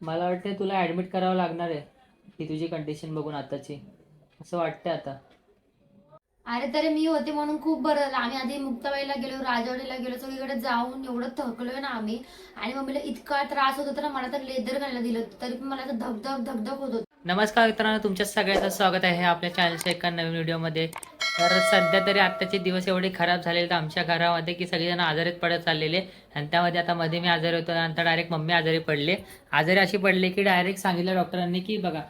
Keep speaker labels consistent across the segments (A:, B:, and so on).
A: मला वाटतं तुला ऍडमिट करावं लागणार आहे ही तुझी कंडिशन बघून आताची. असं वाटतंय आता.
B: अरे तरी मी होते म्हणून खूप बरं झालं. आम्ही आधी मुक्ताबाईला गेलो राजवाडीला गेलो सगळीकडे जाऊन एवढं थकलोय ना आम्ही. आणि मम्मीला इतका त्रास होत होता ना मला तर लेदर घालायला दिलं होतं. तरी पण मला असं धगधग धगधग होत होतं.
A: नमस्कार मित्रांनो तुमच्या सगळ्यांचं स्वागत आहे आपल्या चॅनलच्या एका नवीन व्हिडिओमध्ये तर सध्या तरी आत्ताचे दिवस एवढे खराब झालेले तर आमच्या घरामध्ये की सगळेजण आजारीत पडत चाललेले. आणि त्यामध्ये आता मध्ये मी आजारी होतो नंतर डायरेक्ट मम्मी आजारी पडले. आजारी अशी पडले की डायरेक्ट सांगितलं डॉक्टरांनी की बघा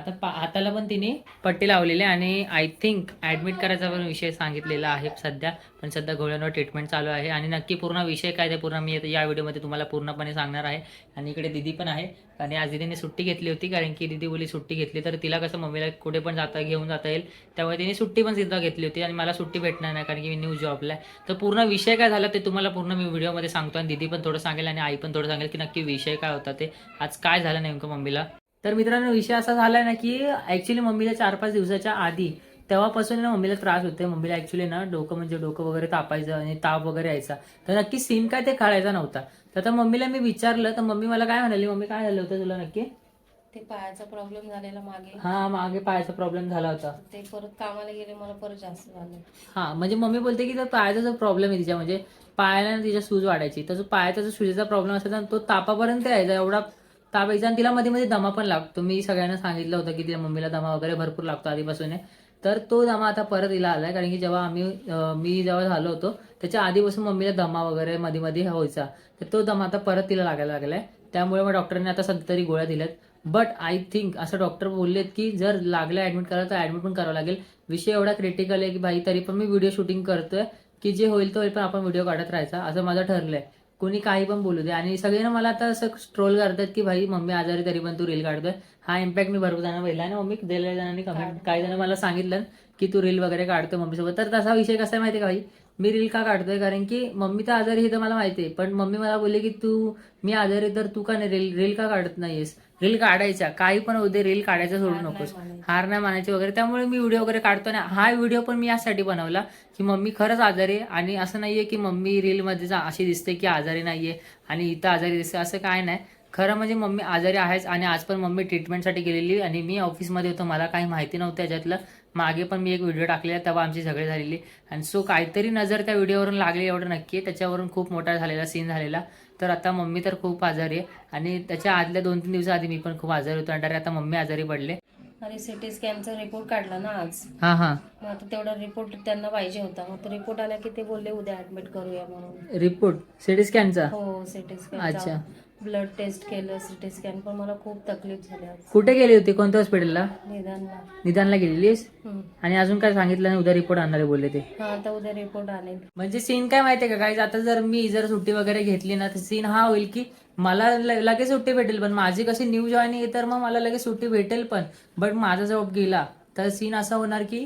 A: आता पा हाताला पण तिने पट्टी लावलेली आहे आणि आय थिंक ॲडमिट करायचा पण विषय सांगितलेला आहे सध्या पण सध्या गोळ्यांवर ट्रीटमेंट चालू आहे. आणि नक्की पूर्ण विषय काय ते पूर्ण मी या व्हिडिओमध्ये तुम्हाला पूर्णपणे सांगणार आहे. आणि इकडे दिदी पण आहे. आणि आज दिदीने सुट्टी घेतली होती कारण की दिदी बोली सुट्टी घेतली तर तिला कसं मम्मीला कुठे पण जाता घेऊन जाता येईल. त्यामुळे तिने सुट्टी पण सुद्धा घेतली होती आणि मला सुट्टी भेटणार नाही कारण की मी न्यू जॉबला आहे. तर पूर्ण विषय काय झाला ते तुम्हाला पूर्ण मी व्हिडिओमध्ये सांगतो आणि दिदी पण थोडं सांगेल आणि आई पण थोडं सांगेल की नक्की विषय काय होता ते. आज काय झालं नेमकं मम्मीला? तर मित्रांनो विषय असा झालाय ना की ऍक्च्युली मम्मीला चार पाच दिवसाच्या आधी तेव्हापासून ना मम्मीला त्रास होते मम्मीला ऍक्च्युली ना डोकं म्हणजे डोकं वगैरे तापायचं आणि ताप वगैरे यायचा. तर नक्की सीन काय ते काढायचा नव्हता. तर आता मम्मीला मी विचारलं तर मम्मी मला काय म्हणाली? मम्मी काय झालं होतं तुला नक्की?
C: ते पायाचा प्रॉब्लेम झालेला मागे.
A: हा मागे पायाचा प्रॉब्लेम झाला होता.
C: ते परत कामाला गेले मला परत जास्त झालं.
A: हा म्हणजे मम्मी बोलते की पायाचा जो प्रॉब्लेम आहे तिच्या म्हणजे पायाला तिच्या सूज वाढायची. तर जो पायाचा जो सुजेचा प्रॉब्लेम असायचा ना, तो तापापर्यंत यायचा. एवढा ताप तिला मध्ये मध्ये दमा पण लागतो. मी सगळ्यांना सांगितलं होतं की तिला मम्मीला दमा वगैरे भरपूर लागतो आधीपासून. आहे. तर तो दमा आता परत तिला आलाय. कारण की जेव्हा आम्ही मी जेव्हा झालो होतो त्याच्या आधीपासून मम्मीला दमा वगैरे मध्ये मध्ये व्हायचा. तर तो दमा आता परत तिला लागायला लागलाय. त्यामुळे मग डॉक्टरने आता सध्या तरी गोळ्या दिल्यात. बट आय थिंक असं डॉक्टर बोललेत की जर लागलं ऍडमिट करायला तर ऍडमिट पण करावं लागेल. विषय एवढा क्रिटिकल आहे की भाई तरी पण मी व्हिडिओ शूटिंग करतोय. की जे होईल तो होईल पण आपण व्हिडिओ काढत राहायचा. असं माझं ठरलंय. कोणी काही पण बोलू दे. आणि सगळेजण मला आता असं स्ट्रोल करतात की भाई मम्मी आजारी तरी पण तू रील काढतोय. हा इम्पॅक्ट मी भरपूर जणांना पहिला आणि मम्मी? दिलेल्या जणांनी कमेंट काही जण मला सांगितलं की तू रील वगैरे काढतोय मम्मीसोबत. तर तसा विषय कसा आहे माहिती का भाई? मी रील का काढतोय? कारण की मम्मी तर आजारी हे तर मला माहिती आहे. पण मम्मी मला बोलली की तू मी आजारी तर तू का नाही रील रील का काढत नाहीयेस? रील काढायच्या काही पण होऊ दे रील काढायचं सोडू नकोस. हार नाही मानायची वगैरे. त्यामुळे मी व्हिडिओ वगैरे काढतो ना हा व्हिडिओ पण मी यासाठी बनवला की मम्मी खरंच आजारी आहे आणि असं नाहीये की मम्मी रीलमध्ये जा- अशी दिसते की आजारी नाहीये आणि इथं आजारी दिसते. असं काय नाही. खरं म्हणजे मम्मी आजारी आहेच आणि आज पण मम्मी ट्रीटमेंटसाठी गेलेली आणि मी ऑफिसमध्ये होतो. मला काही माहिती नव्हतं त्याच्यातलं मागे पण मी एक व्हिडिओ टाकलेला तेव्हा आमची झगडे झालेली. आणि सो काहीतरी नजर त्या व्हिडिओवरून लागली एवढं नक्की आहे. त्याच्यावरून खूप मोठा झालेला सीन झालेला. तर आता मम्मी तर खूप आजारी आहे. आणि त्याच्या आदल्या दोन तीन दिवसाआधी मी पण खूप आजारी होतो. आणि आता मम्मी आजारी पडले.
C: आणि सिटी स्कॅनचा रिपोर्ट काढला ना आज?
A: हा हा.
C: मग आता तेवढा रिपोर्ट त्यांना पाहिजे होता. मग तो रिपोर्ट आला की ते बोलले उद्या ऍडमिट करूया म्हणून.
A: रिपोर्ट सिटी स्कॅनचा
C: हो सिटी
A: अच्छा.
C: ब्लड टेस्ट केलं सिटी स्कॅन पण मला खूप तकलीफ झाली आज.
A: कुठे गेली होती? कोणत्या हॉस्पिटलला?
C: निदानला.
A: निदानला गेलेलीस
C: हम्म.
A: आणि अजून काय सांगितलं नाही? उद्या रिपोर्ट आणणारे बोलले ते.
C: हा आता उद्या रिपोर्ट आणेल.
A: म्हणजे सीन काय माहितीये का? काही आता जर मी जर सुट्टी वगैरे घेतली ना तर सीन हा होईल की मला ल- लगेच सुट्टी भेटेल पण माझी कशी न्यू जॉईनिंग आहे तर मग मला लगेच सुट्टी भेटेल पण. बट माझा जॉब गेला तर सीन असा होणार की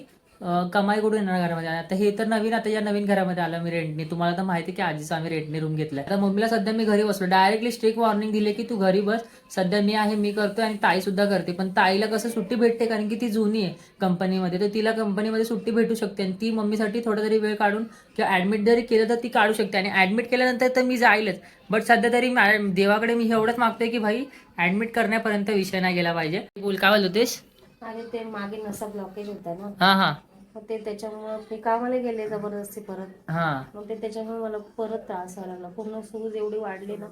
A: कमाई कुठून येणार घरामध्ये? आता हे तर नवीन आता या नवीन घरामध्ये आलं मी रेंटने तुम्हाला तर माहिती की आजीचा आम्ही रेंटने रूम घेतलाय. आता मम्मीला सध्या मी घरी बसलो डायरेक्टली स्ट्रिक्ट वॉर्निंग दिले की तू घरी बस. सध्या मी आहे मी करतोय आणि ताई सुद्धा करते. पण ताईला कसं सुट्टी भेटते? कारण की ती जुनी आहे कंपनीमध्ये तर तिला कंपनीमध्ये सुट्टी भेटू शकते आणि ती मम्मीसाठी थोडा तरी वेळ काढून किंवा ऍडमिट जरी केलं तर ती काढू शकते. आणि ऍडमिट केल्यानंतर तर मी जाईलच. बट सध्या तरी देवाकडे मी एवढंच मागतोय की भाई ऍडमिट करण्यापर्यंत विषय नाही गेला पाहिजे. बोल काय बोलत होतेस?
C: आणि ते मागे नसा ब्लॉकेज होता ना.
A: हा हा.
C: मग ते त्याच्यामुळं मी कामाला गेले जबरदस्ती परत.
A: हा.
C: मग ते त्याच्यामुळे मला परत त्रास व्हायला लागला. पूर्ण सूज एवढी वाढली ना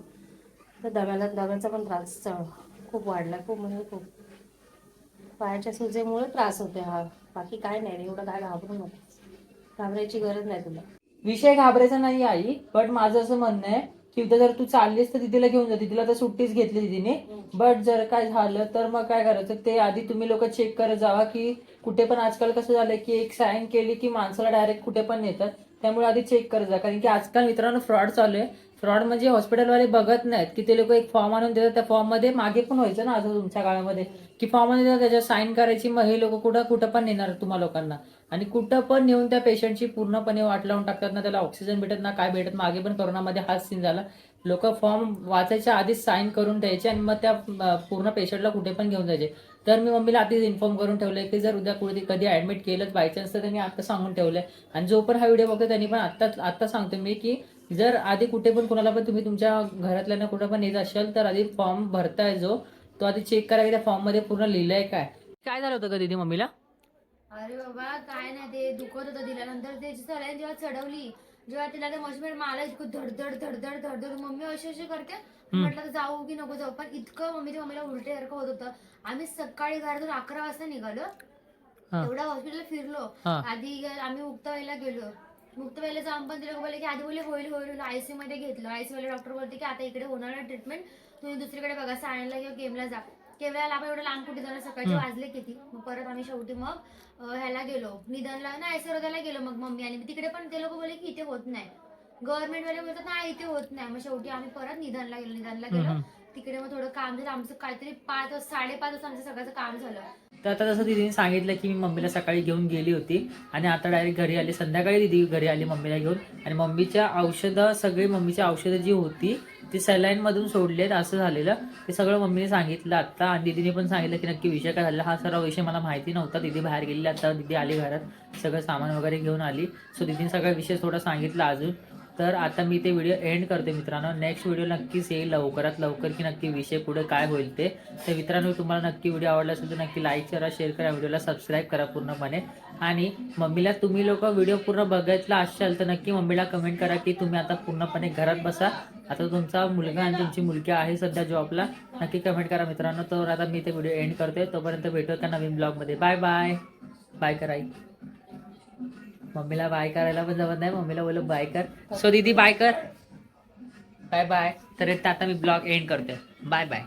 C: तर दम्याला दम्याचा पण त्रास खूप वाढला. खूप म्हणजे खूप. पायाच्या सुजेमुळे त्रास होते हा. बाकी काय नाही रे एवढं काय घाबरू नको घाबरायची गरज नाही तुला.
A: विषय घाबरायचा नाही आई बट माझं असं म्हणणं आहे की उद्या जर तू चाललीस तर तिला घेऊन जा. तिला तर सुट्टीच घेतली तिने. बट जर काय झालं तर मग काय करायचं? ते आधी तुम्ही लोक चेक करत जावा की कुठे पण आजकाल कसं झालंय की एक साईन केली की माणसाला डायरेक्ट कुठे पण नेतात. त्यामुळे आधी चेक करत जा. कारण की आजकाल मित्रांनो फ्रॉड चालू आहे. फ्रॉड म्हणजे हॉस्पिटलवाले बघत नाहीत की ते लोक एक फॉर्म आणून देतात त्या फॉर्ममध्ये मागे पण व्हायचं ना असं तुमच्या काळामध्ये? की फॉर्ममध्ये देतात, त्याच्यावर साईन करायची मग हे लोक कुठं कुठं पण नेणार तुम्हा लोकांना? आणि कुठं पण नेऊन त्या पेशंटची पूर्णपणे वाट लावून टाकतात ना त्याला ऑक्सिजन भेटत ना काय भेटत? मागे पण कोरोनामध्ये हाच सीन झाला. लोक फॉर्म वाचायच्या आधीच साईन करून द्यायचे आणि मग त्या पूर्ण पेशंटला कुठे पण घेऊन जायचे. तर मी मम्मीला आधीच इन्फॉर्म करून ठेवलंय की जर उद्या कुठे कधी ऍडमिट केलं बाय चान्स तर त्यांनी आता सांगून ठेवलंय. आणि जो पण हा व्हिडिओ बघतो त्यांनी पण आत्ताच आत्ता सांगतो मी की जर आधी कुठे पण कोणाला पण तुम्ही तुमच्या घरातल्यांना कुठं पण येत असाल तर आधी फॉर्म भरताय जो तो आधी चेक करा की त्या फॉर्ममध्ये पूर्ण लिहिलंय काय. काय झालं होतं का दीदी मम्मीला?
B: अरे बाबा काय नाही ते दुखत होतं दिल्यानंतर. त्याची सलाईन जेव्हा चढवली जेव्हा तिला ते मशीन मला इतकं धडधड धडधड धडधड. मम्मी अशी अशी करते. म्हटलं जाऊ की नको जाऊ. पण इतकं मम्मी ते मम्मीला उलट्यासारखं होत होतं. आम्ही सकाळी घरातून अकरा वाजता निघालो. एवढा हॉस्पिटल फिरलो. आधी आम्ही मुक्ताबाईला गेलो. मुक्ताबाईला जाऊन पण तिला बोलले की आधी बोलले होईल होईल आयसी मध्ये घेतलं. आयसी वाले डॉक्टर बोलते की आता इकडे होणार ट्रीटमेंट तुम्ही दुसरीकडे बघा सायनला किंवा केमला जा. केवळ्याला आपण एवढं लांब कुठे जाणार? सकाळचे वाजले किती? मग परत आम्ही शेवटी मग ह्याला गेलो. निधनला ना ऐश्वर्याला गेलो मग मम्मी आणि तिकडे पण ते लोक बोलले की इथे होत नाही. गव्हर्नमेंट वाले बोलतात नाही इथे होत नाही. मग शेवटी आम्ही परत निधनला गेलो. निधनला गेलो. तिकडे मग थोडं काम झालं. आमचं काहीतरी पाच साडेपाच वाजता आमचं सगळ्याचं काम झालं.
A: तर आता जसं दिदीने सांगितलं की मी मम्मीला सकाळी घेऊन गेली होती आणि आता डायरेक्ट घरी आली संध्याकाळी दिदी घरी आली मम्मीला घेऊन. आणि मम्मीच्या औषधं सगळी मम्मीची औषधं जी होती ती सलाईनमधून सोडली आहेत असं झालेलं. ते सगळं मम्मीने सांगितलं आत्ता आणि दिदीने पण सांगितलं की नक्की विषय काय झाला हा सर्व विषय मला माहिती नव्हता. दिदी बाहेर गेलेली आता दिदी आली घरात. सगळं सामान वगैरे घेऊन आली. सो दिदीने सगळा विषय थोडा सांगितला अजून. तर आता मी ते व्हिडिओ एंड करते मित्रांनो. नेक्स्ट व्हिडिओ नक्कीच येईल लवकरात लवकर की नक्की विषय पुढे काय होईल ते. तर मित्रांनो तुम्हाला नक्की व्हिडिओ आवडला असेल तर नक्की लाईक करा शेअर करा व्हिडिओला सबस्क्राईब करा पूर्णपणे. आणि मम्मीला तुम्ही लोक व्हिडिओ पूर्ण बघायला असाल तर नक्की मम्मीला कमेंट करा की तुम्ही आता पूर्णपणे घरात बसा. आता तुमचा मुलगा आणि तुमची मुलगी आहे सध्या जॉबला नक्की कमेंट करा मित्रांनो. तर आता मी ते व्हिडिओ एंड करतोय तोपर्यंत भेटू का नवीन ब्लॉगमध्ये बाय बाय बाय कराई. मम्मीला बाय करायला पण जमत नाही. मम्मीला बोल बाय कर. सो दीदी बाय कर. बाय बाय तर आता मी ब्लॉग एंड करते. Bye bye